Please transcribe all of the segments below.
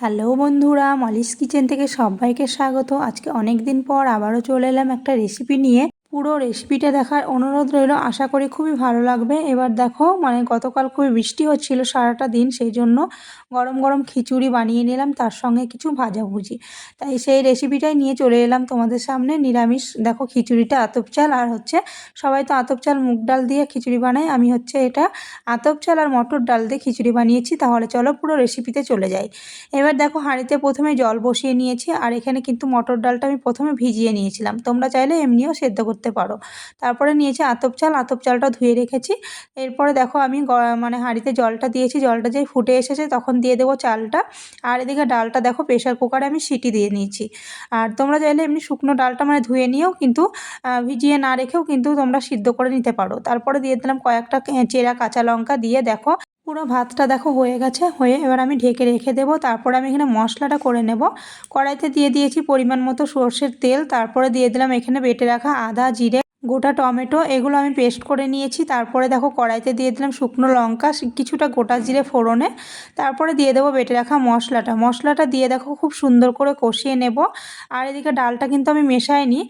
Hello বন্ধুরা Molly's kitchen থেকে সবাইকে স্বাগত। আজকে অনেক দিন পর আবারও চলে এলাম একটা রেসিপি নিয়ে। পুরো রেসিপিটা দেখার অনুরোধ রইল। আশা করি খুবই ভালো লাগবে। এবার দেখো মানে গতকাল খুবই বৃষ্টি হচ্ছিল সারাটা দিন, সেই জন্য গরম গরম খিচুড়ি বানিয়ে নিলাম, তার সঙ্গে কিছু ভাজাভুজি তাই সেই রেসিপিটাই নিয়ে চলে এলাম তোমাদের সামনে। নিরামিষ, দেখো খিচুড়িটা আতপ চাল, আর হচ্ছে সবাই তো আতপ চাল, মুগ ডাল দিয়ে খিচুড়ি বানায়, আমি হচ্ছে এটা আতপ চাল আর মটর ডাল দিয়ে খিচুড়ি বানিয়েছি, তাহলে চলো পুরো রেসিপিতে চলে যাই। এবার দেখো হাঁড়িতে প্রথমে জল বসিয়ে নিয়েছি, আর এখানে কিন্তু মটর ডালটা আমি প্রথমে ভিজিয়ে নিয়েছিলাম। তোমরা চাইলে এমনিও সেদ্ধ করতে পারো। তারপরে নিয়েছি আতপ চাল, আতপ চালটা ধুয়ে রেখেছি। এরপরে দেখো আমি মানে হাঁড়িতে জলটা দিয়েছি, জলটা যেই ফুটে এসেছে তখন দিয়ে দেবো চালটা। আর এদিকে ডালটা দেখো প্রেশার কুকারে আমি সিটি দিয়ে নিয়েছি। আর তোমরা চাইলে এমনি শুকনো ডালটা মানে ধুয়ে নিয়েও কিন্তু ভিজিয়ে না রেখেও কিন্তু তোমরা সিদ্ধ করে নিতে পারো। তারপরে দিয়ে দিলাম কয়েকটা চেরা কাঁচা লঙ্কা দিয়ে দেখো পুরো ভাতটা দেখো হয়ে গেছে, হয়ে এবার আমি ঢেকে রেখে দেবো। তারপরে আমি এখানে মশলাটা করে নেব। কড়াইতে দিয়ে দিয়েছি পরিমাণ মতো সর্ষের তেল, তারপরে দিয়ে দিলাম এখানে বেটে রাখা আদা, জিরে, গোটা টমেটো, এগুলো আমি পেস্ট করে নিয়েছি। তারপরে দেখো কড়াইতে দিয়ে দিলাম শুকনো লঙ্কা কিছুটা গোটা জিরে ফোড়নে। তারপরে দিয়ে দেবো বেটে রাখা মশলাটা। মশলাটা দিয়ে দেখো খুব সুন্দর করে কষিয়ে নেব। আর এদিকে ডালটা কিন্তু আমি মেশাইনি।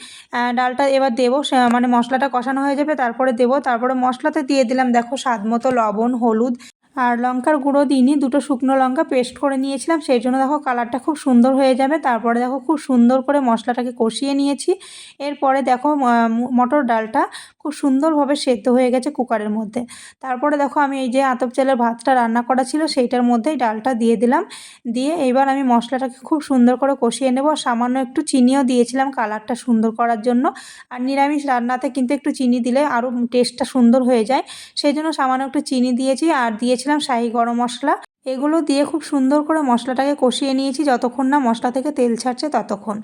ডালটা এবার দেবো মানে মশলাটা কষানো হয়ে যাবে, তারপরে দেবো। তারপরে মশলাতে দিয়ে দিলাম দেখো স্বাদ মতো লবণ, হলুদ। আর লঙ্কার গুঁড়ো দিইনি, দুটো শুকনো লঙ্কা পেস্ট করে নিয়েছিলাম, সেই জন্য দেখো কালারটা খুব সুন্দর হয়ে যাবে। তারপরে দেখো খুব সুন্দর করে মশলাটাকে কষিয়ে নিয়েছি। এরপরে দেখো মটর ডালটা খুব সুন্দরভাবে সেদ্ধ হয়ে গেছে কুকারের মধ্যে। তারপরে দেখো আমি এই যে আতপ চালের ভাতটা রান্না করা ছিল, সেইটার মধ্যেই ডালটা দিয়ে দিলাম। দিয়ে এবার আমি মশলাটাকে খুব সুন্দর করে কষিয়ে নেব। সামান্য একটু চিনিও দিয়েছিলাম কালারটা সুন্দর করার জন্য। আর নিরামিষ রান্নাতে কিন্তু একটু চিনি দিলে আরও টেস্টটা সুন্দর হয়ে যায়। সেই জন্য সামান্য একটু চিনি দিয়েছি। আর দিয়েছিলাম দিয়েছিলাম শাহি গরম মশলা। এগুলো দিয়ে খুব সুন্দর করে মশলাটাকে কষিয়ে নিয়েছি, যতক্ষণ না মশলা থেকে তেল ছাড়ছে ততক্ষণ।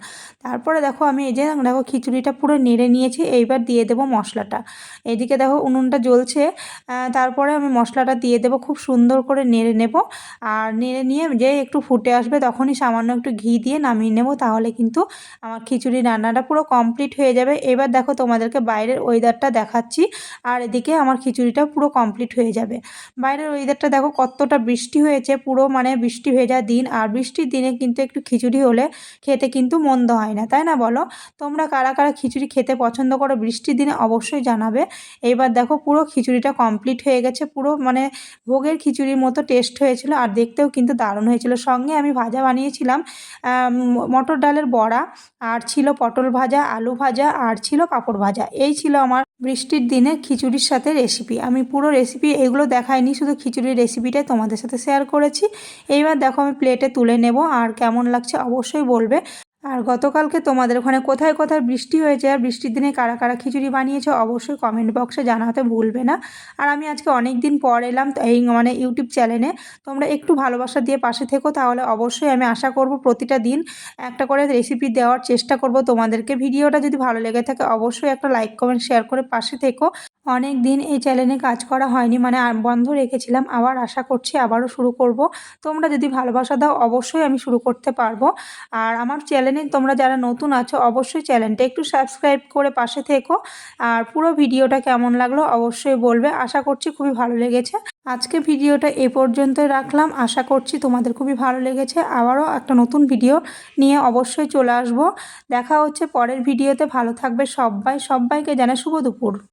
তারপরে দেখো আমি এই যে দেখো খিচুড়িটা পুরো নেড়ে নিয়েছি, এইবার দিয়ে দেবো মশলাটা। এদিকে দেখো উনুনটা জ্বলছে তারপরে আমি মশলাটা দিয়ে দেবো, খুব সুন্দর করে নেড়ে নেব। আর নেড়ে নিয়ে যে একটু ফুটে আসবে তখনই সামান্য একটু ঘি দিয়ে নামিয়ে নেব, তাহলে কিন্তু আমার খিচুড়ি রান্নাটা পুরো কমপ্লিট হয়ে যাবে। এবার দেখো তোমাদেরকে বাইরের ওয়েদারটা দেখাচ্ছি, আর এদিকে আমার খিচুড়িটা পুরো কমপ্লিট হয়ে যাবে। বাইরের ওয়েদারটা দেখো কতটা বৃষ্টি হয়ে হয়েছে, পুরো মানে বৃষ্টি যায় দিন। আর বৃষ্টির দিনে কিন্তু একটু খিচুড়ি হলে খেতে কিন্তু মন্দ হয় না, তাই না বলো? তোমরা কারা কারা খিচুড়ি খেতে পছন্দ করো বৃষ্টির দিনে অবশ্যই জানাবে। এইবার দেখো পুরো খিচুড়িটা কমপ্লিট হয়ে গেছে, পুরো মানে ভোগের খিচুড়ির মতো টেস্ট হয়েছিল আর দেখতেও কিন্তু দারুণ হয়েছিল। সঙ্গে আমি ভাজা বানিয়েছিলাম মটর ডালের বড়া, আর ছিল পটল ভাজা, আলু ভাজা, আর ছিল পাঁপড় ভাজা। এই ছিল আমার বৃষ্টির দিনে খিচুড়ির সাথে রেসিপি আমি পুরো রেসিপি এগুলো দেখাইনি, শুধু খিচুড়ির রেসিপিটাই তোমাদের সাথে শেয়ার করেছি। এইবার দেখো আমি প্লেটে তুলে নেব আর কেমন লাগছে অবশ্যই বলবে। আর গতকালকে তোমাদের ওখানে কোথায় কোথায় বৃষ্টি হয়েছে আর বৃষ্টির দিনে কারা কারা খিচুড়ি বানিয়েছে অবশ্যই কমেন্ট বক্সে জানাতে ভুলবে না। আর আমি আজকে অনেক দিন পর এলাম এই মানে ইউটিউব চ্যানেলে তোমরা একটু ভালোবাসা দিয়ে পাশে থেকো তাহলে অবশ্যই আমি আশা করব প্রতিটা দিন একটা করে রেসিপি দেওয়ার চেষ্টা করব তোমাদেরকে। ভিডিওটা যদি ভালো লেগে থাকে অবশ্যই একটা লাইক কমেন্ট শেয়ার করে পাশে থেকো। অনেক দিন এই চ্যানেলে কাজ করা হয়নি মানে বন্ধ রেখেছিলাম, আবার আশা করছি আবারও শুরু করব। তোমরা যদি ভালোবাসা দাও অবশ্যই আমি শুরু করতে পারব। আর আমার চ্যানেলে তোমরা যারা নতুন আছো, অবশ্যই চ্যানেলটা একটু সাবস্ক্রাইব করে পাশে থেকো। আর পুরো ভিডিওটা কেমন লাগল অবশ্যই বলবে। আশা করছি খুবই ভালো লেগেছে। আজকে ভিডিওটা এ পর্যন্তই রাখলাম। আশা করছি তোমাদের খুবই ভালো লেগেছে। আবারও একটা নতুন ভিডিও নিয়ে অবশ্যই চলে আসব। দেখা হচ্ছে পরের ভিডিওতে। ভালো থাকবে সবাই। সবাইকে জানাই শুভ দুপুর।